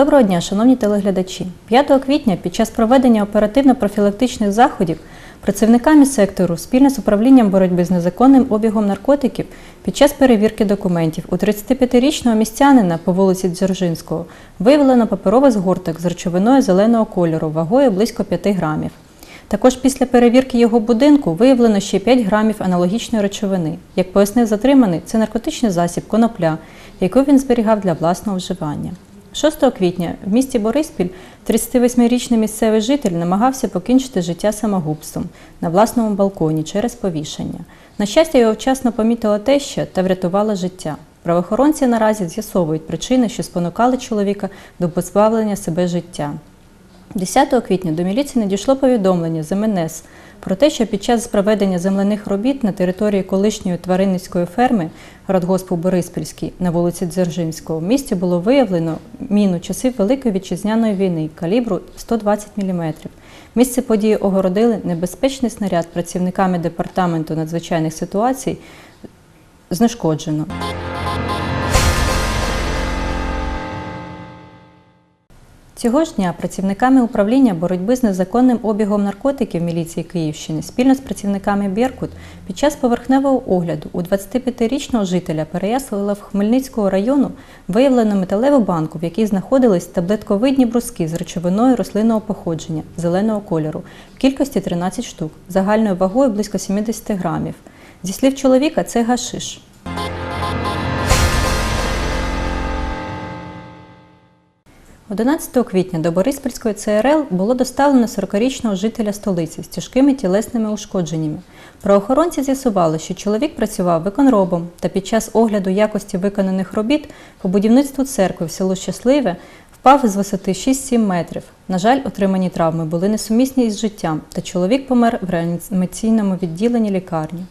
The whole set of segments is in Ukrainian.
Доброго дня, шановні телеглядачі. 5 квітня під час проведення оперативно-профілактичних заходів працівниками сектору спільно з управлінням боротьби з незаконним обігом наркотиків під час перевірки документів у 35-річного містянина по вулиці Дзержинського виявлено паперовий згорток з речовиною зеленого кольору вагою близько 5 грамів. Також після перевірки його будинку виявлено ще 5 грамів аналогічної речовини. Як пояснив затриманий, це наркотичний засіб конопля, яку він зберігав для власного вживання. 6 квітня в місті Бориспіль 38-річний місцевий житель намагався покінчити життя самогубством на власному балконі через повішення. На щастя, його вчасно помітила теща та врятувала життя. Правоохоронці наразі з'ясовують причини, що спонукали чоловіка до позбавлення себе життя. 10 квітня до міліції надійшло повідомлення з МНС про те, що під час проведення земляних робіт на території колишньої тваринницької ферми Радгоспу Бориспільський на вулиці Дзержинського в місті було виявлено міну часів Великої вітчизняної війни калібру 120 мм. Місце події огородили небезпечний снаряд працівниками департаменту надзвичайних ситуацій знешкоджено. Цього ж дня працівниками управління боротьби з незаконним обігом наркотиків міліції Київщини спільно з працівниками Біркут під час поверхневого огляду у 25-річного жителя Переяслав Хмельницького району виявлено металеву банку, в якій знаходились таблетковидні бруски з речовиною рослинного походження зеленого кольору в кількості 13 штук, загальною вагою близько 70 грамів. Зі слів чоловіка, це гашиш. – 11 квітня до Бориспільської ЦРЛ було доставлено 40-річного жителя столиці з тяжкими тілесними ушкодженнями. Правоохоронці з'ясували, що чоловік працював виконробом та під час огляду якості виконаних робіт по будівництву церкви в село Щасливе впав із висоти 6-7 метрів. На жаль, отримані травми були несумісні із життям, та чоловік помер в реанімаційному відділенні лікарні.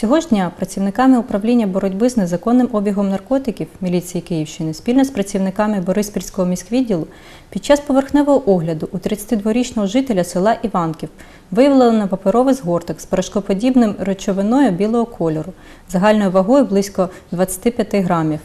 Цього ж дня працівниками управління боротьби з незаконним обігом наркотиків міліції Київщини спільно з працівниками Бориспільського міськвідділу під час поверхневого огляду у 32-річного жителя села Іванків виявлено паперовий згорток з порошкоподібним речовиною білого кольору загальною вагою близько 25 грамів.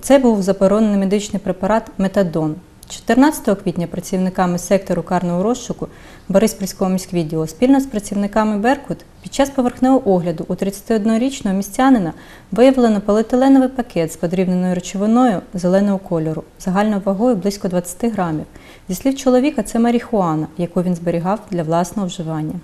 Це був заборонений медичний препарат метадон. 14 квітня працівниками сектору карного розшуку Бориспільського міськвідділу спільно з працівниками Беркут під час поверхневого огляду у 31-річного містянина виявлено поліетиленовий пакет з подрібненою речовиною зеленого кольору загальною вагою близько 20 грамів. Зі слів чоловіка, це марихуана, яку він зберігав для власного вживання.